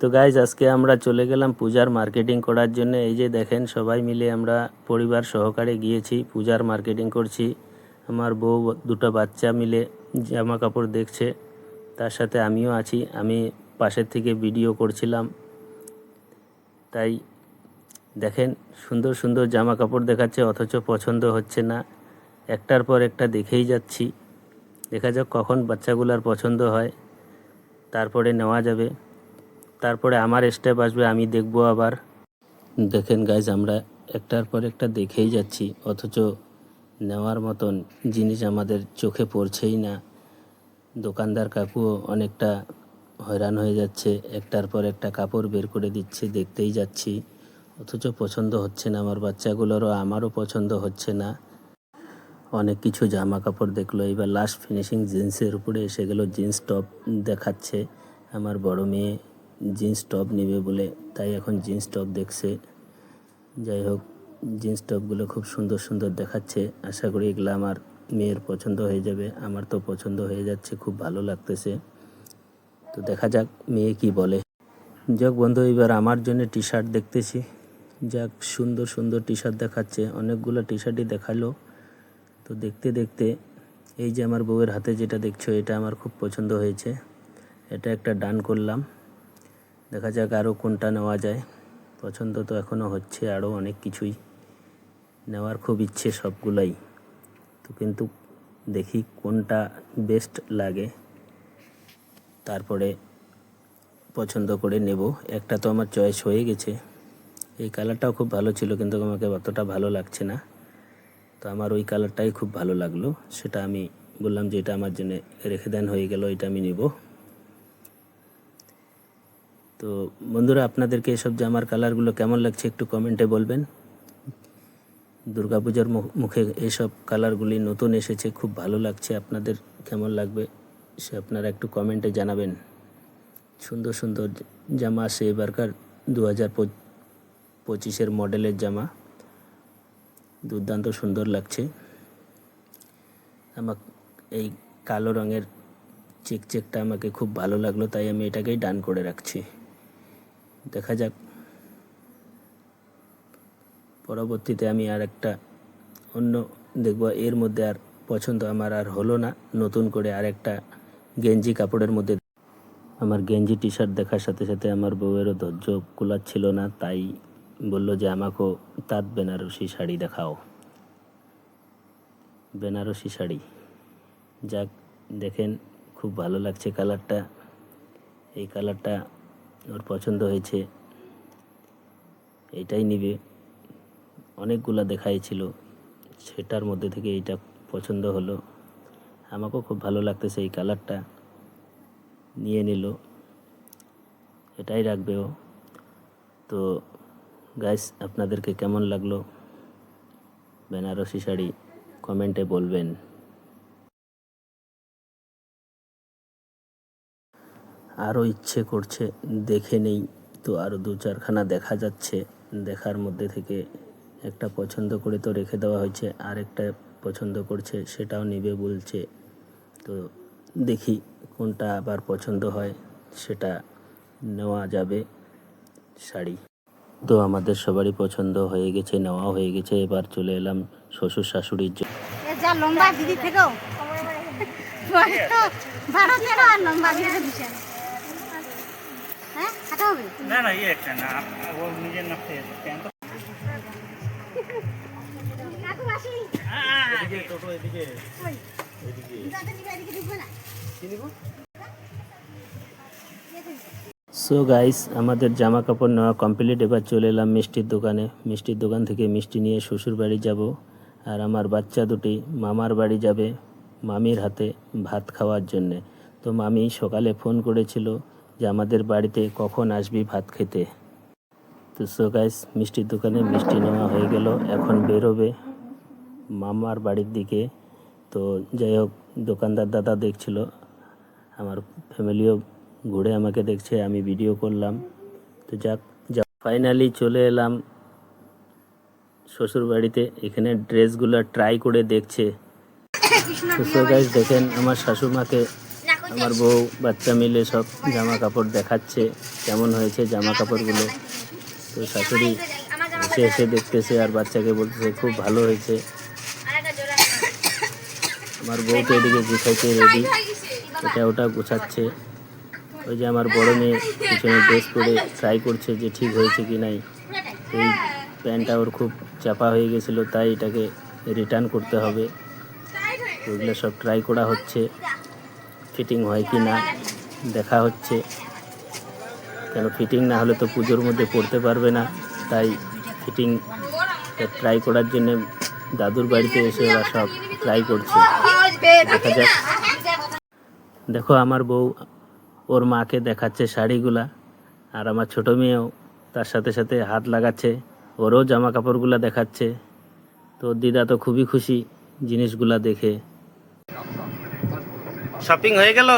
তো গাইজ আজকে আমরা চলে গেলাম পূজার মার্কেটিং করার জন্য। এই যে দেখেন, সবাই মিলে আমরা পরিবার সহকারে গিয়েছি, পূজার মার্কেটিং করছি। আমার বউ, দুটো বাচ্চা মিলে জামা কাপড় দেখছে। তার সাথে আমিও আছি। আমি পাশের থেকে ভিডিও করছিলাম। তাই দেখেন, সুন্দর সুন্দর জামা কাপড় দেখাচ্ছে, অথচ পছন্দ হচ্ছে না। একটার পর একটা দেখেই যাচ্ছি। দেখা যাক কখন বাচ্চাগুলার পছন্দ হয়। তারপরে নেওয়া যাবে। তারপরে আমার স্টেপ আসবে, আমি দেখব আবার। দেখেন গাইজ আমরা একটার পর একটা দেখেই যাচ্ছি, অথচ নেওয়ার মতন জিনিস আমাদের চোখে পড়ছেই না। দোকানদার কাকুও অনেকটা হয়রান হয়ে যাচ্ছে, একটার পর একটা কাপড় বের করে দিচ্ছে, দেখতেই যাচ্ছি। অথচ পছন্দ হচ্ছে না আমার বাচ্চাগুলোরও, আমারও পছন্দ হচ্ছে না। অনেক কিছু জামা কাপড় দেখল, এবার লাস্ট ফিনিশিং জিন্সের উপরে এসে গেল, জিন্স টপ দেখাচ্ছে। আমার বড় মেয়ে জিন্স টপ নেবে বলে, তাই এখন জিন্স টপ দেখছে। যাই হোক, জিন্স টপগুলো খুব সুন্দর সুন্দর দেখাচ্ছে। আশা করি এগুলো আমার মেয়ের পছন্দ হয়ে যাবে। আমার তো পছন্দ হয়ে যাচ্ছে, খুব ভালো লাগতেছে। তো দেখা যাক মেয়ে কি বলে। যাক বন্ধু, এবার আমার জন্য টি শার্ট দেখতেছি। যাক, সুন্দর সুন্দর টি শার্ট দেখাচ্ছে। অনেকগুলো টি শার্টই দেখাল। তো দেখতে দেখতে, এই যে আমার বউয়ের হাতে যেটা দেখছ, এটা আমার খুব পছন্দ হয়েছে। এটা একটা ডান করলাম। দেখা যাক আরও কোনটা নেওয়া যায়। পছন্দ তো এখনও হচ্ছে আরও অনেক কিছুই নেওয়ার খুব ইচ্ছে সবগুলাই। তো কিন্তু দেখি কোনটা বেস্ট লাগে। তারপরে পছন্দ করে নেব। একটা তো আমার চয়েস হয়ে গেছে। এই কালারটাও খুব ভালো ছিল, কিন্তু আমাকে অতটা ভালো লাগছে না। তো আমার ওই কালারটাই খুব ভালো লাগল। সেটা আমি বললাম যে এটা আমার জন্য রেখে দেন হয়ে গেল, এটা আমি নিব। তো বন্ধুরা, আপনাদেরকে এসব জামার কালারগুলো কেমন লাগছে একটু কমেন্টে বলবেন। দুর্গাপূজার মুখে এইসব কালারগুলি নতুন এসেছে, খুব ভালো লাগছে আপনাদের কেমন লাগবে সে আপনারা একটু কমেন্টে জানাবেন। সুন্দর সুন্দর জামা আসে এবারকার দু হাজার পঁচিশের মডেলের জামা। দুর্দান্ত সুন্দর লাগছে। আমার এই কালো রঙের চেক চেকটা আমাকে খুব ভালো লাগল, তাই আমি এটাকেই ডান করে রাখছি। দেখা যাক। পরবর্তীতে আমি আর একটা অন্য দেখব, এর মধ্যে আর পছন্দ আমার আর হলো না। নতুন করে আর একটা গেঞ্জি কাপড়ের মধ্যে। আমার গেঞ্জি টি শার্ট দেখার সাথে সাথে আমার বউয়েরও ধৈর্য কুলাচ্ছিল না, তাই বলল যে আমাকেও তাঁত বেনারসি শাড়ি দেখাও। বেনারসি শাড়ি। যাক, দেখেন, খুব ভালো লাগছে কালারটা। এই কালারটা ওর পছন্দ হয়েছে। এইটাই নিবে। অনেকগুলা দেখাইছিল। সেটার মধ্যে থেকে এইটা পছন্দ হলো। আমাকেও খুব ভালো লাগতেছে এই কালারটা। নিয়ে নিল। এটাই রাখবে ও। তো গাইস আপনাদেরকে কেমন লাগল? বেনারসি শাড়ি কমেন্টে বলবেন। আরও ইচ্ছে করছে, দেখে নেই। তো আরও দু চারখানা দেখা যাচ্ছে। দেখার মধ্যে থেকে একটা পছন্দ করে তো রেখে দেওয়া হয়েছে আর একটা পছন্দ করছে, সেটাও নিবে বলছে। তো দেখি কোনটা আবার পছন্দ হয়, সেটা নেওয়া যাবে শাড়ি। তো আমাদের সবারই পছন্দ হয়ে গেছে নেওয়া হয়ে গেছে। এবার চলে এলাম শ্বশুর শাশুড়ির জন্য। লম্বা দিদি আর লম্বা দিদি হ্যাঁ হবে? না না ইয়ে একটা না ও নিজের নামতে প্যান্ট কাকু আসি। এদিকে টোটো এদিকে। যাতে এদিকে ঢুকবে না। সো গাইস আমাদের জামা কাপড় নেওয়া কমপ্লিট এবার চলে এলাম মিষ্টির দোকানে। মিষ্টির দোকান থেকে মিষ্টি নিয়ে শ্বশুর বাড়ি যাব। আর আমার বাচ্চা দুটি মামার বাড়ি যাবে মামির হাতে ভাত খাওয়ার জন্যে। তো মামি সকালে ফোন করেছিল যে আমাদের বাড়িতে কখন আসবি ভাত খেতে? তো সো গাইস মিষ্টির দোকানে মিষ্টি নেওয়া হয়ে গেল, এখন বেরোবে মামার বাড়ির দিকে। তো যাই হোক, দোকানদার দাদা দেখছিল, আমার ফ্যামিলিও ঘুরে আমাকে দেখছে, আমি ভিডিও করলাম। তো যাক, যা ফাইনালি চলে এলাম শ্বশুর বাড়িতে, এখানে ড্রেসগুলো ট্রাই করে দেখছে। তো গাইজ দেখেন আমার শাশুড়মাকে আমার বউ, বাচ্চা মিলে সব জামা কাপড় দেখাচ্ছে, কেমন হয়েছে জামা কাপড়গুলো তো শাশুড়ি এসে এসে দেখতেছে আর বাচ্চাকে বলতেছে, খুব ভালো হয়েছে। আমার বউ তো এদিকে গুছাইতে রেডি এটা ওটা গুছাচ্ছে। ওই যে আমার বড় মেয়ে পিছনে ড্রেস পরে ট্রাই করছে যে ঠিক হয়েছে কি নাই। এই প্যান্টটা ওর খুব চাপা হয়ে গেছিল, তাই এটাকে রিটার্ন করতে হবে। ওইগুলো সব ট্রাই করা হচ্ছে। ফিটিং হয় কি না, দেখা হচ্ছে। কেন ফিটিং না হলে তো পুজোর মধ্যে পড়তে পারবে না, তাই ফিটিং ট্রাই করার জন্য দাদুর বাড়িতে এসে ওরা সব ট্রাই করছে। দেখা যাক। দেখো আমার বউ, ওর মাকে দেখাচ্ছে শাড়িগুলা, আর আমার ছোটো মেয়েও তার সাথে সাথে হাত লাগাচ্ছে, ওরও জামা কাপড়গুলা দেখাচ্ছে। তো দিদা তো খুবই খুশি জিনিসগুলা দেখে। শপিং হয়ে গেল?